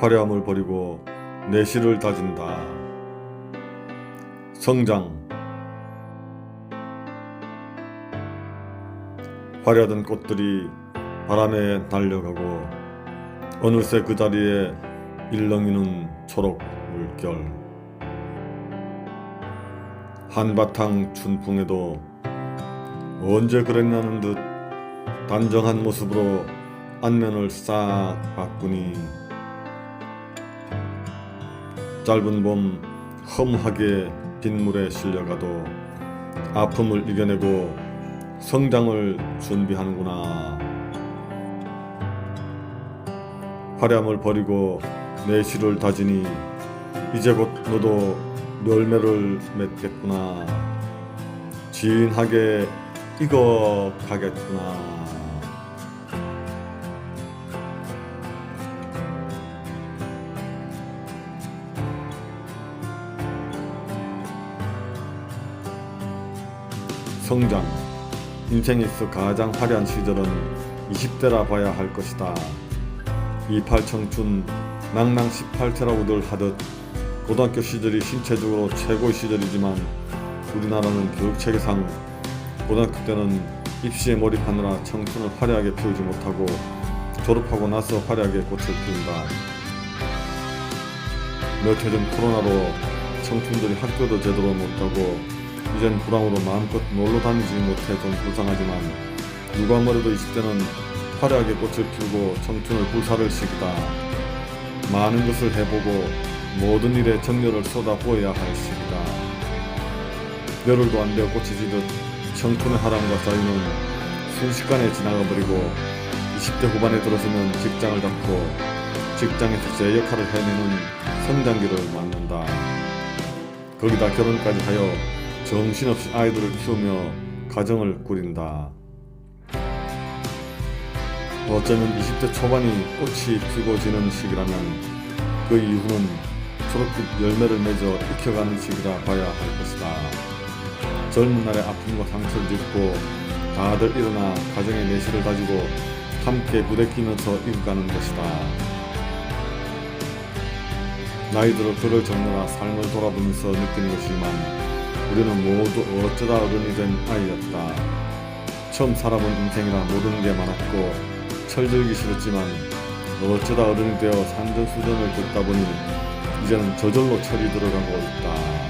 화려함을 버리고 내실을 다진다. 성장 화려하던 꽃들이 바람에 날려가고 어느새 그 자리에 일렁이는 초록 물결 한바탕 춘풍에도 언제 그랬냐는 듯 단정한 모습으로 안면을 싹 바꾸니 짧은 봄 험하게 빗물에 실려가도 아픔을 이겨내고 성장을 준비하는구나. 화려함을 버리고 내실을 다지니 이제 곧 너도 열매를 맺겠구나. 진하게 익어 가겠구나. 성장 인생에서 가장 화려한 시절은 20대라 봐야 할 것이다. 28 청춘 낭낭 18세라고들 하듯 고등학교 시절이 신체적으로 최고의 시절이지만 우리나라는 교육체계상 고등학교 때는 입시에 몰입하느라 청춘을 화려하게 피우지 못하고 졸업하고 나서 화려하게 꽃을 피운다. 몇 해 전 코로나로 청춘들이 학교도 제대로 못 가고 이젠 불황으로 마음껏 놀러 다니지 못해 좀 불쌍하지만 누가 뭐래도 20대는 화려하게 꽃을 피우고 청춘을 불사를 시기다. 많은 것을 해보고 모든 일에 정열을 쏟아부어야 할 시기다. 열흘도 안 되어 꽃이 지듯 청춘의 하람과 자유는 순식간에 지나가 버리고 20대 후반에 들어서면 직장을 잡고 직장에서 제 역할을 해내는 성장기를 맞는다. 거기다 결혼까지 하여 정신없이 아이들을 키우며 가정을 꾸린다. 어쩌면 20대 초반이 꽃이 피고 지는 시기라면 그 이후는 초록빛 열매를 맺어 익혀가는 시기라 봐야 할 것이다. 젊은 날의 아픔과 상처를 딛고 다들 일어나 가정의 내실을 다지고 함께 부대끼면서 익어가는 것이다. 나이 들어 그를 적느라 삶을 돌아보면서 느끼는 것이지만 우리는 모두 어쩌다 어른이 된 아이였다. 처음 살아본 인생이라 모르는 게 많았고 철들기 싫었지만 어쩌다 어른이 되어 산전수전을 겪다 보니 이제는 저절로 철이 들어가고 있다.